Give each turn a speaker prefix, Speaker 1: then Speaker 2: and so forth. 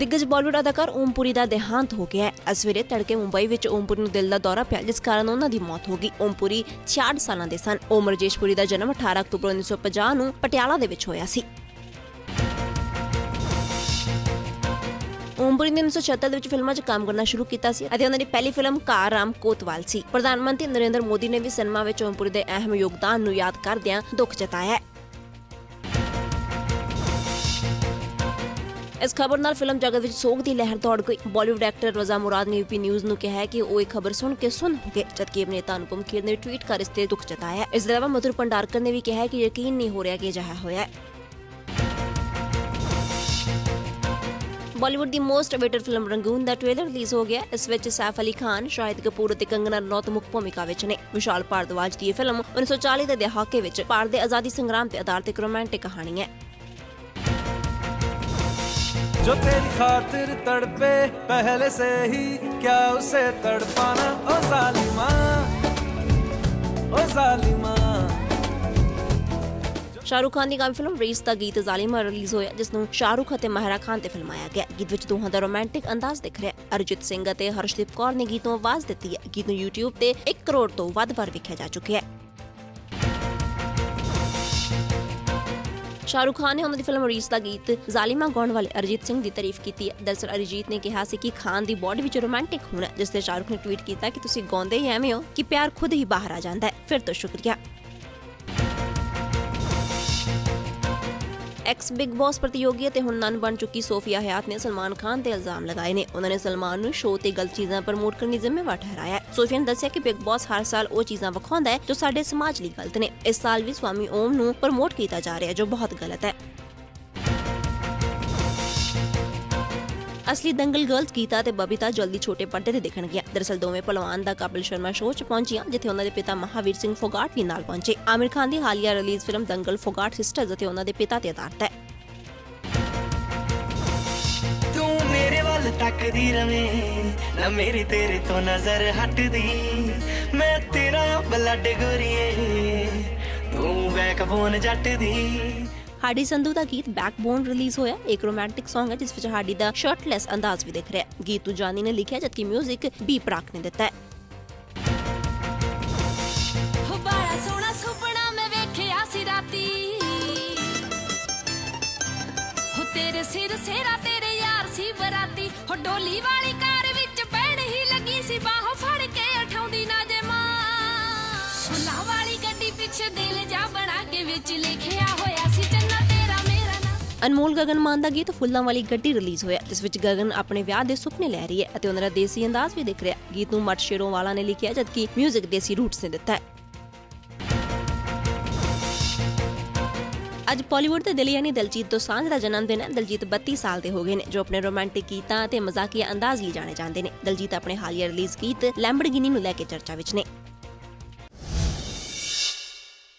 Speaker 1: ਦਿੱਗਜ ਬਾਲੀਵੁੱਡ ਅਦਾਕਾਰ ਓਮਪੁਰੀ ਦਾ ਦੇਹਾਂਤ ਹੋ ਗਿਆ ਹੈ। ਅੱਜ ਸਵੇਰੇ ਤੜਕੇ ਮੁੰਬਈ ਵਿੱਚ ਓਮਪੁਰੀ ਨੂੰ ਦਿਲ ਦਾ ਦੌਰਾ ਪਿਆ, ਜਿਸ ਕਾਰਨ ਉਹਨਾਂ ਦੀ ਮੌਤ ਹੋ ਗਈ। ਓਮਪੁਰੀ 66 ਸਾਲਾਂ ਦੇ ਸਨ। ਓਮ ਰਜੇਸ਼ਪੁਰੀ ਦਾ ਜਨਮ 18 ਅਕਤੂਬਰ 1950 ਨੂੰ ਪਟਿਆਲਾ ਦੇ ਵਿੱਚ ਹੋਇਆ ਸੀ। ਓਮਪੁਰੀ ਨੇ 1976 ਦੇ ਵਿੱਚ ਫਿਲਮਾਂ 'ਚ ਕੰਮ ਕਰਨਾ ਸ਼ੁਰੂ ਕੀਤਾ ਸੀ ਅਤੇ ਉਹਨਾਂ ਦੀ ਪਹਿਲੀ ਫਿਲਮ ਕਾਰ ਰਾਮ ਕੋਤਵਾਲ ਸੀ। ਪ੍ਰਧਾਨ ਮੰਤਰੀ ਨਰਿੰਦਰ ਮੋਦੀ ਨੇ ਵੀ ਸਿਨੇਮਾ ਵਿੱਚ ਓਮਪੁਰੀ ਦੇ ਅਹਿਮ ਯੋਗਦਾਨ ਨੂੰ ਯਾਦ ਕਰਦਿਆਂ ਦੁੱਖ ਜਤਾਇਆ ਹੈ। ਇਸ ਖਬਰ ਨਾਲ ਫਿਲਮ ਜਗਤ ਵਿੱਚ ਸੋਗ ਦੀ ਲਹਿਰ ਦੌੜ ਗਈ। ਬਾਲੀਵੁੱਡ ਐਕਟਰ ਰਜ਼ਾ ਮੁਰਾਦ ਨੇ ਯੂਪੀ ਨਿਊਜ਼ ਨੂੰ ਕਿਹਾ ਹੈ ਕਿ ਉਹ ਇਹ ਖਬਰ ਸੁਣ ਕੇ ਸੁਣ ਗਏ, ਜਦਕਿ ਅਭਿਨੇਤਾ ਅਨੁਪਮ ਖੇਰ ਨੇ ਟਵੀਟ ਕਰ ਇਸ ਤੇ ਦੁੱਖ ਜਤਾਇਆ ਇਸ ਦੇ ਇਲਾਵਾ ਮਧੁਰ ਭੰਡਾਰਕਰ ਨੇ ਵੀ ਕਿਹਾ ਹੈ ਕਿ ਯਕੀਨ ਨਹੀਂ ਹੋ ਰਿਹਾ ਕਿ ਅਜਿਹਾ ਹੋਇਆ ਹੈ। ਬਾਲੀਵੁੱਡ ਦੀ ਮੋਸਟ ਅਵੇਟਡ ਫਿਲਮ ਰੰਗੂਨ ਦਾ ਟ੍ਰੇਲਰ ਰਿਲੀਜ਼ ਹੋ ਗਿਆ। ਇਸ ਵਿੱਚ ਸੈਫ ਅਲੀ ਖਾਨ, ਸ਼ਾਹਿਦ ਕਪੂਰ ਅਤੇ ਕੰਗਨਾ ਰਣੌਤ ਮੁੱਖ ਭੂਮਿਕਾ ਵਿੱਚ ਨੇ। ਵਿਸ਼ਾਲ ਭਾਰਦਵਾਜ ਦੀ ਇਹ ਫਿਲਮ 1940 ਦੇ ਦਹਾਕੇ ਵਿੱਚ ਭਾਰਤ ਦੇ ਆਜ਼ਾਦੀ ਸੰਗਰਾਮ ਤੇ ਆਧਾਰਿਤ ਇੱਕ ਰੋਮਾਂਟਿਕ ਕਹਾਣੀ ਹੈ।
Speaker 2: जो तेरी खातिर तड़पे पहले से ही क्या उसे तड़पाना ओ जालिमा ओ जालिमा
Speaker 1: ਸ਼ਾਹਰੁਖ ਖਾਨ ਦੀ ਕਾਮੀ ਫਿਲਮ ਰੇਸ ਦਾ ਗੀਤ ਜ਼ਾਲਿਮਾ ਰਿਲੀਜ਼ ਹੋਇਆ ਜਿਸ ਨੂੰ ਸ਼ਾਹਰੁਖ ਅਤੇ ਮਹਿਰਾ ਖਾਨ ਤੇ ਫਿਲਮਾਇਆ ਗਿਆ ਗੀਤ ਵਿੱਚ ਦੋਹਾਂ ਦਾ ਰੋਮਾਂਟਿਕ ਅੰਦਾਜ਼ ਦਿਖ ਰਿਹਾ ਹੈ ਅਰਜਿਤ ਸਿੰਘ ਅਤੇ ਹਰਸ਼ਦੀਪ ਕੌਰ ਨੇ ਗੀਤ ਨੂੰ ਆਵਾਜ਼ ਦਿੱਤੀ ਹੈ ਗੀਤ ਨੂੰ YouTube ਤੇ 1 ਕਰੋੜ ਤੋਂ ਵੱਧ ਵਾਰ ਵੇਖਿਆ ਜਾ ਚੁੱਕਿਆ ਹੈ ਸ਼ਾਹਰੁਖ ਖਾਨ ਨੇ ਉਹਨਾਂ ਦੀ ਫਿਲਮ ਰੀਸ ਦਾ ਗੀਤ ਜ਼ਾਲਿਮਾ ਗਾਉਣ ਵਾਲੇ ਅਰਜੀਤ ਸਿੰਘ ਦੀ ਤਾਰੀਫ ਕੀਤੀ ਹੈ। ਦਰਸਲ ਅਰਜੀਤ ਨੇ ਕਿਹਾ ਸੀ ਕਿ ਖਾਨ ਦੀ ਬਾਡੀ ਵਿੱਚ ਰੋਮਾਂਟਿਕ ਹੋਣਾ ਹੈ, ਜਿਸ ਤੇ ਸ਼ਾਹਰੁਖ ਨੇ ਟਵੀਟ ਕੀਤਾ ਕਿ ਤੁਸੀਂ ਗਾਉਂਦੇ ਹੀ ਐਵੇਂ ਹੋ ਕਿ ਪਿਆਰ ਖੁਦ ਹੀ ਬਾਹਰ ਆ ਜਾਂਦਾ ਹੈ। ਫਿਰ ਤੋਂ ਸ਼ੁਕਰੀਆ। ਐਕਸ ਬਿਗ ਬਾਸ ਪ੍ਰਤੀਯੋਗੀ ਅਤੇ ਹੁਣ ਨਨ ਬਣ ਚੁੱਕੀ ਸੋਫੀਆ ਹਯਾਤ ਨੇ ਸਲਮਾਨ ਖਾਨ ਤੇ ਇਲਜ਼ਾਮ ਲਗਾਏ ਨੇ। ਉਹਨਾਂ ਨੇ ਸਲਮਾਨ ਨੂੰ ਸ਼ੋਅ ਤੇ ਗਲਤ ਚੀਜ਼ਾਂ ਪ੍ਰਮੋਟ ਕਰਨ ਦੀ ਜ਼ਿੰਮੇਵਾਰ ਠਹਿਰਾਇਆ ਸੋਫੀਆ ਨੇ ਦੱਸਿਆ ਕਿ ਬਿਗ ਬਾਸ ਹਰ ਸਾਲ ਉਹ ਚੀਜ਼ਾਂ ਵਿਖਾਉਂਦਾ ਹੈ ਜੋ ਸਾਡੇ ਸਮਾਜ ਲਈ ਗਲਤ ਨੇ। ਇਸ ਸਾਲ ਵੀ ਸਵਾਮੀ ਓਮ ਨੂੰ ਪ੍ਰਮੋਟ ਕੀਤਾ ਜਾ ਰਿਹਾ ਜੋ ਬਹੁਤ ਗਲਤ ਹੈ। ਅਸਲੀ ਦੰਗਲ ਗਰਲਸ ਗੀਤਾ ਤੇ ਬਬੀਤਾ ਜਲਦੀ ਛੋਟੇ ਪਰਦੇ ਤੇ ਦਿਖਣਗੀਆਂ ਦਰਅਸਲ ਦੋਵੇਂ ਪਹਿਲਵਾਨ ਦਾ ਕਪਿਲ ਸ਼ਰਮਾ ਸ਼ੋਅ 'ਚ ਪਹੁੰਚੀਆਂ, ਜਿੱਥੇ ਉਹਨਾਂ ਦੇ ਪਿਤਾ ਮਹਾਵੀਰ ਸਿੰਘ ਫੋਗਾਟ ਵੀ ਨਾਲ ਪਹੁੰਚੇ। ਆਮਿਰ ਖਾਨ ਦੀ ਹਾਲੀਆ release film Dangal Phogat sisters ਅਤੇ ਉਹਨਾਂ ਦੇ ਪਿਤਾ ਤੇ ਆਧਾਰਿਤ ਹੈ।
Speaker 3: ਤੂੰ ਮੇਰੇ ਵੱਲ ਤੱਕਦੀ ਰਵੇਂ, ਨਾ ਮੇਰੀ ਤੇਰੇ ਤੋਂ ਨਜ਼ਰ ਹਟਦੀ। ਮੈਂ ਤੇਰਾ ਬਲੱਡ ਗੋਰੀਏ, ਤੂੰ ਬੈਕਬੋਨ ਜੱਟ ਦੀ
Speaker 1: ਹਾਡੀ ਸੰਧੂ ਦਾ ਗੀਤ ਬੈਕਬੋਨ ਰਿਲੀਜ਼ ਹੋਇਆ। ਇੱਕ ਰੋਮਾਂਟਿਕ Song ਹੈ, ਜਿਸ ਵਿੱਚ ਹਾਡੀ ਦਾ ਸ਼ਰਟਲੈਸ ਅੰਦਾਜ਼ ਵੀ ਦਿਖ ਰਿਹਾ ਹੈ। ਗੀਤ ਨੂੰ ਨੇ ਲਿਖਿਆ, ਜਦਕਿ 뮤직 ਬੀ ਪ੍ਰਾਕ ਨੇ ਦਿੱਤਾ ਹੈ।
Speaker 4: ਤੇਰੇ ਸਿਰ ਸੇਰਾ ਤੇਰੇ ਯਾਰ ਸੀ ਬਰਾਤੀ। ਹੋ ਡੋਲੀ ਵਾਲੀ ਕਾਰ ਵਿੱਚ ਬੈਣ ਹੀ ਲੱਗੀ ਸੀ, ਬਾਹੋਂ ਫੜ ਕੇ ਉਠਾਉਂਦੀ ਨਾ ਜੇ ਮਾਂ। ਫੁੱਲਾਂ ਵਾਲੀ ਗੱਡੀ ਪਿੱਛੇ ਦਿਲ ਜਾ ਬਣਾ ਕੇ ਵਿੱਚ ਲਿਖਿਆ ਹੋਇਆ ਸੀ
Speaker 1: ਅਨਮੋਲ ਗਗਨ ਮਾਨ ਦਾ ਗੀਤ ਫੁੱਲਾਂ ਵਾਲੀ ਗੱਡੀ ਰਿਲੀਜ਼ ਹੋਇਆ, ਜਿਸ ਵਿੱਚ ਗਗਨ ਆਪਣੇ ਵਿਆਹ ਦੇ ਸੁਪਨੇ ਲੈ ਰਹੀ ਹੈ ਅਤੇ ਉਹਨਾਂ ਦਾ ਦੇਸੀ ਅੰਦਾਜ਼ ਵੀ ਦਿਖ ਰਿਹਾ ਗੀਤ ਨੂੰ ਮਟ ਸ਼ੇਰੋਵਾਲਾ ਨੇ ਲਿਖਿਆ, ਜਦਕਿ 뮤직 ਦੇਸੀ ਰੂਟਸ ਨੇ ਦਿੱਤਾ ਹੈ। ਅੱਜ ਬਾਲੀਵੁੱਡ ਦੇ ਦਿਲ ਯਾਨੀ ਦਲਜੀਤ ਦੋਸਾਂਝ ਦਾ ਜਨਮ ਦਿਨ ਹੈ। ਦਲਜੀਤ 32 ਸਾਲ ਦੇ ਹੋ ਗਏ ਨੇ, ਜੋ ਆਪਣੇ ਰੋਮਾਂਟਿਕ ਗੀਤਾਂ ਅਤੇ ਮਜ਼ਾਕੀਆ ਅੰਦਾਜ਼ ਲਈ ਜਾਣੇ ਜਾਂਦੇ ਨੇ। ਦਲਜੀਤ ਆਪਣੇ ਹਾਲੀਆ ਰਿਲੀਜ਼ ਗੀਤ ਲੈਂਬਰਗਿਨੀ ਨੂੰ ਲੈ ਕੇ ਚਰਚਾ ਵਿੱਚ ਨੇ।